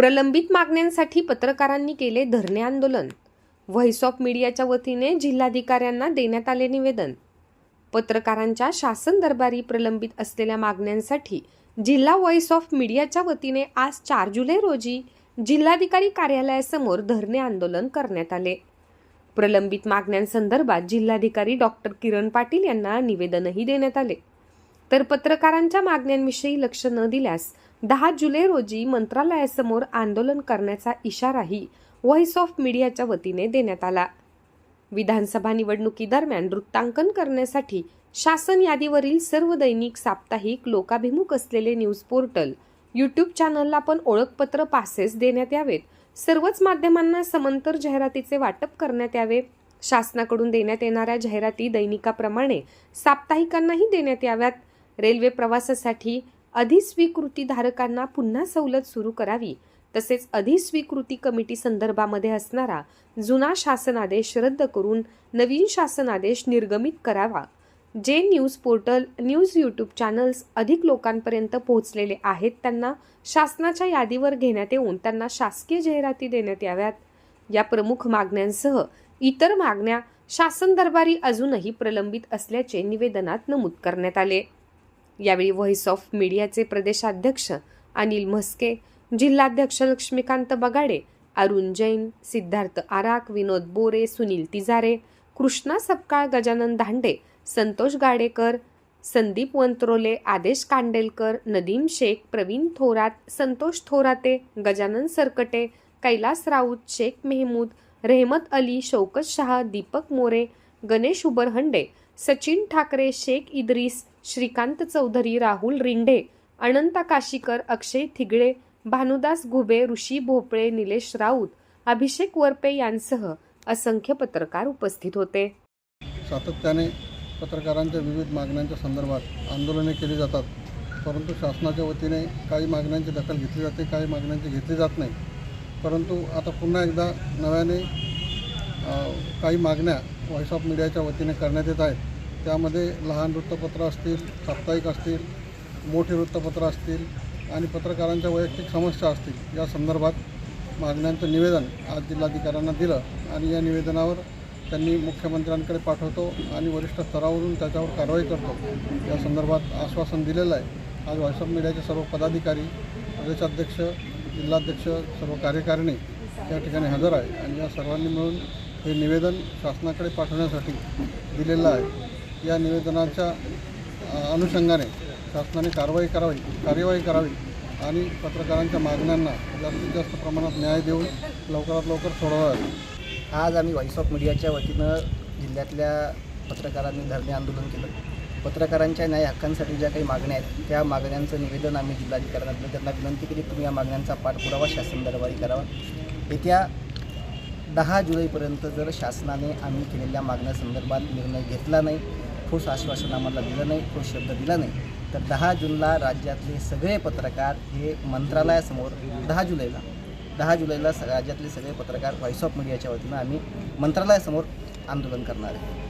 प्रलंबित मागण्यांसाठी पत्रकारांनी केले धरणे आंदोलन. व्हॉइस ऑफ मीडियाच्या वतीने जिल्हाधिकाऱ्यांना देण्यात आले निवेदन. पत्रकारांच्या शासन दरबारी प्रलंबित असलेल्या मागण्यांसाठी जिल्हा व्हॉइस ऑफ मीडियाच्या वतीने आज चार जुलै रोजी जिल्हाधिकारी कार्यालयासमोर धरणे आंदोलन करण्यात आले. प्रलंबित मागण्यांसंदर्भात जिल्हाधिकारी डॉक्टर किरण पाटील यांना निवेदनही देण्यात आले. तर पत्रकारांच्या मागण्यांविषयी लक्ष न दिल्यास दहा जुलै रोजी मंत्रालयासमोर आंदोलन करण्याचा इशाराही व्हॉइस ऑफ मीडियाच्या वतीने देण्यात आला. विधानसभा निवडणुकीदरम्यान वृत्तांकन करण्यासाठी शासन यादीवरील सर्व दैनिक साप्ताहिक लोकाभिमुख असलेले न्यूज पोर्टल यूट्यूब चॅनलला पण ओळखपत्र पासेस देण्यात यावेत. सर्वच माध्यमांना समांतर जाहिरातीचे वाटप करण्यात यावे. शासनाकडून देण्यात येणाऱ्या जाहिराती दैनिकाप्रमाणे साप्ताहिकांनाही देण्यात याव्यात. रेल्वे प्रवासासाठी अधिस्वीकृतीधारकांना पुन्हा सवलत सुरू करावी तसेच अधिस्वीकृती कमिटी संदर्भामध्ये असणारा जुना शासनादेश रद्द करून नवीन शासनादेश निर्गमित करावा. जे news portal news YouTube channels अधिक लोकांपर्यंत पोहोचलेले आहेत त्यांना शासनाच्या यादीवर घेण्यात येऊन त्यांना शासकीय जाहिराती देण्यात याव्यात. या प्रमुख मागण्यांसह इतर मागण्या शासन दरबारी अजूनही प्रलंबित असल्याचे निवेदनात नमूद करण्यात आले. यावेळी व्हॉइस ऑफ मीडियाचे प्रदेशाध्यक्ष अनिल म्हस्के जिल्हाध्यक्ष लक्ष्मीकांत बगाडे अरुण जैन सिद्धार्थ आराक विनोद बोरे सुनील तिजारे कृष्णा सपकाळ गजानन धांडे संतोष गाडेकर संदीप वंत्रोले आदेश कांडेलकर नदीम शेख प्रवीण थोरात संतोष थोराते गजानन सरकटे कैलास राऊत शेख मेहमूद रेहमत अली शौकत शहा दीपक मोरे गणेश उबरहंडे सचिन ठाकरे शेख इद्रिस श्रीकांत चौधरी राहुल रिंढे अनंता काशीकर अक्षय थिगळे भानुदास घुबे ऋषी भोपळे निलेश राऊत अभिषेक वरपे यांसह असंख्य पत्रकार उपस्थित होते. सातत्याने पत्रकारांच्या विविध मागण्यांच्या संदर्भात आंदोलने केली जातात. परंतु शासनाच्या वतीने काही मागण्यांची दखल घेतली जाते काही मागण्यांची घेतली जात नाही. परंतु आता पुन्हा एकदा नव्याने काही मागण्या व्हॉइस ऑफ मीडियाच्या वतीने करण्यात येत आहेत. त्यामध्ये लहान वृत्तपत्र असतील साप्ताहिक असतील मोठी वृत्तपत्र असतील आणि पत्रकारांच्या वैयक्तिक समस्या असतील या संदर्भात मागण्यांचं निवेदन आज जिल्हाधिकाऱ्यांना दिलं आणि या निवेदनावर त्यांनी मुख्यमंत्र्यांकडे पाठवतो आणि वरिष्ठ स्तरावरून त्याच्यावर कारवाई करतो. या संदर्भात आश्वासन दिलेलं आहे. आज व्हॉट्सअप मीडियाचे सर्व पदाधिकारी प्रदेशाध्यक्ष जिल्हाध्यक्ष सर्व कार्यकारिणी या ठिकाणी हजर आहे आणि या सर्वांनी मिळून हे निवेदन शासनाकडे पाठवण्यासाठी दिलेलं आहे. या निवेदनाच्या अनुषंगाने शासनाने कारवाई करावी कार्यवाही करावी आणि पत्रकारांच्या मागण्यांना जास्तीत जास्त प्रमाणात न्याय देऊन लवकरात लवकर सोडवावे आज आम्ही व्हॉइस ऑफ मीडियाच्या वतीनं जिल्ह्यातल्या पत्रकारांनी धरणे आंदोलन केलं. पत्रकारांच्या न्याय हक्कांसाठी ज्या काही मागण्या आहेत त्या मागण्यांचं निवेदन आम्ही जिल्हाधिकाऱ्यांना दिलं. त्यांना विनंती केली तुम्ही या मागण्यांचा पाठपुरावा शासन दरबारी करावा. येत्या दहा जुलैपर्यंत जर शासनाने आम्ही केलेल्या मागण्यासंदर्भात निर्णय घेतला नाही ठोस आश्वासन आम्हाला दिलं नाही ठोस शब्द दिला नाही. तर दहा जूनला राज्यातले सगळे पत्रकार हे मंत्रालयासमोर दहा जुलैला दहा जुलैला स राज्यातले सगळे पत्रकार व्हॉइस ऑफ मीडियाच्या वतीनं आम्ही मंत्रालयासमोर आंदोलन करणार आहे.